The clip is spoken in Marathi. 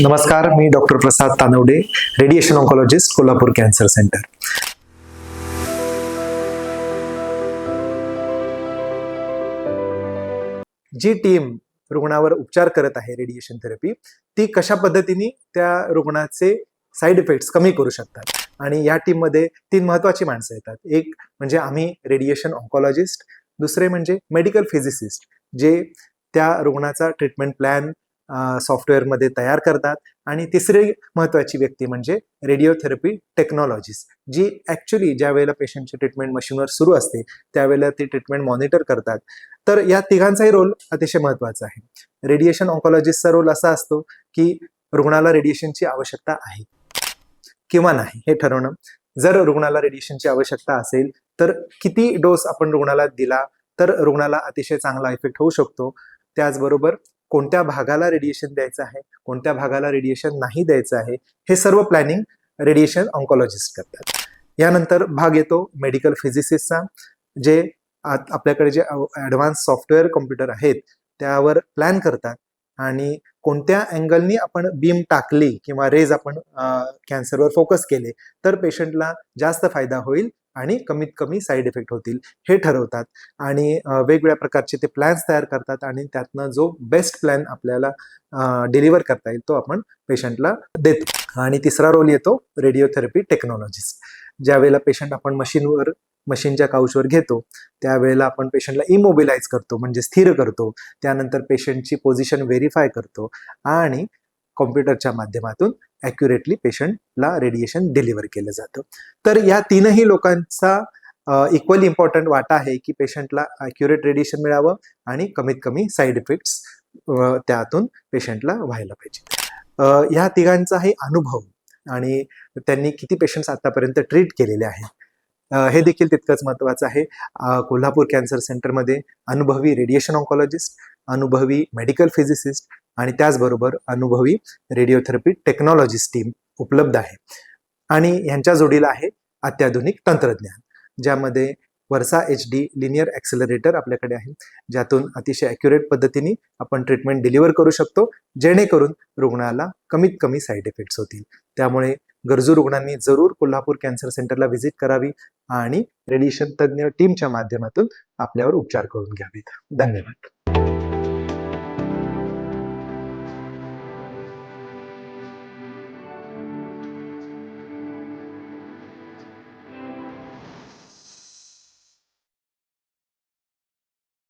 नमस्कार मी doctor Prasad Tanawade radiation oncologist Kolhapur cancer centre जी टीम रुग्णावर उपचार करत आहे रेडिएशन थेरपी ती कशा पद्धतीने त्या रुग्णाचे साईड इफेक्ट्स कमी करू शकतात? आणि या टीममध्ये तीन महत्वाची माणसं येतात. एक म्हणजे आम्ही रेडिएशन ऑन्कॉलॉजिस्ट दुसरे म्हणजे मेडिकल फिजिसिस्ट जे त्या रुग्णाचा ट्रीटमेंट प्लॅन सॉफ्टवेअरमध्ये तयार करतात. आणि तिसरी महत्त्वाची व्यक्ती म्हणजे रेडिओथेरपी टेक्नॉलॉजीज जी ॲक्च्युली ज्या वेळेला पेशंटची ट्रीटमेंट मशीनवर सुरू असते त्यावेळेला ती ट्रीटमेंट मॉनिटर करतात. तर या तिघांचाही रोल अतिशय महत्त्वाचा आहे. रेडिएशन ऑन्कॉलॉजिस्टचा रोल असा असतो की रुग्णाला रेडिएशनची आवश्यकता आहे किंवा नाही हे ठरवणं. जर रुग्णाला रेडिएशनची आवश्यकता असेल तर किती डोस आपण रुग्णाला दिला तर रुग्णाला अतिशय चांगला इफेक्ट होऊ शकतो. त्याचबरोबर कोणत्या भागाला रेडिएशन द्यायचं आहे कोणत्या भागाला रेडिएशन नाही द्यायचं आहे हे सर्व प्लॅनिंग रेडिएशन ऑन्कॉलॉजिस्ट करतात. यानंतर भाग येतो मेडिकल फिजिसिस्टचा जे आत- आपल्याकडे जे ॲडव्हान्स सॉफ्टवेअर कॉम्प्युटर आहेत त्यावर प्लॅन करतात आणि कोणत्या अँगलनी आपण बीम टाकली किंवा रेज आपण कॅन्सरवर फोकस केले तर पेशंटला जास्त फायदा होईल आणि कमीत कमी साईड इफेक्ट होतील. हे ठरवतात. आणि वेगवेगळ्या प्रकारचे ते प्लॅन्स तयार करतात आणि त्यातनं जो बेस्ट प्लॅन आपल्याला डिलिव्हर करता येईल तो आपण पेशंटला देतो. आणि तिसरा रोल येतो रेडिओथेरपी टेक्नॉलॉजिस्ट ज्यावेळेला पेशंट आपण मशीनवर मशीनच्या काउचवर घेतो त्यावेळेला आपण पेशंटला इमोबिलाइज करतो म्हणजे स्थिर करतो. त्यानंतर पेशंटची पोझिशन व्हेरीफाय करतो. आणि कॉम्प्युटरच्या माध्यमातून ॲक्युरेटली पेशंटला रेडिएशन डिलिव्हर केलं जातं. तर या तीनही लोकांचा इक्वली इम्पॉर्टंट वाटा आहे की पेशंटला ॲक्युरेट रेडिएशन मिळावं आणि कमीत कमी साईड इफेक्ट्स त्यातून पेशंटला व्हायला पाहिजे. ह्या तिघांचाही अनुभव आणि त्यांनी किती पेशंट्स आतापर्यंत ट्रीट केलेले आहेत हे देखील तितकंच महत्त्वाचं आहे. कोल्हापूर कॅन्सर सेंटरमध्ये अनुभवी रेडिएशन ऑन्कॉलॉजिस्ट अनुभवी मेडिकल फिजिसिस्ट आणि त्याचबरोबर अनुभवी रेडिओथेरपी टेक्नॉलॉजिस्ट टीम उपलब्ध आहे. आणि ह्यांच्या जोडीला आहे अत्याधुनिक तंत्रज्ञान ज्यामध्ये वर्सा एच डी लिनियर ॲक्सेलरेटर आपल्याकडे आहे ज्यातून अतिशय ॲक्युरेट पद्धतीने आपण ट्रीटमेंट डिलिव्हर करू शकतो जेणेकरून रुग्णाला कमीत कमी साईड इफेक्ट्स होतील. त्यामुळे गरजू रुग्णांनी जरूर कोल्हापूर कॅन्सर सेंटरला व्हिजिट करावी आणि रेडिएशन तज्ज्ञ टीमच्या माध्यमातून आपल्यावर उपचार करून घ्यावेत. धन्यवाद.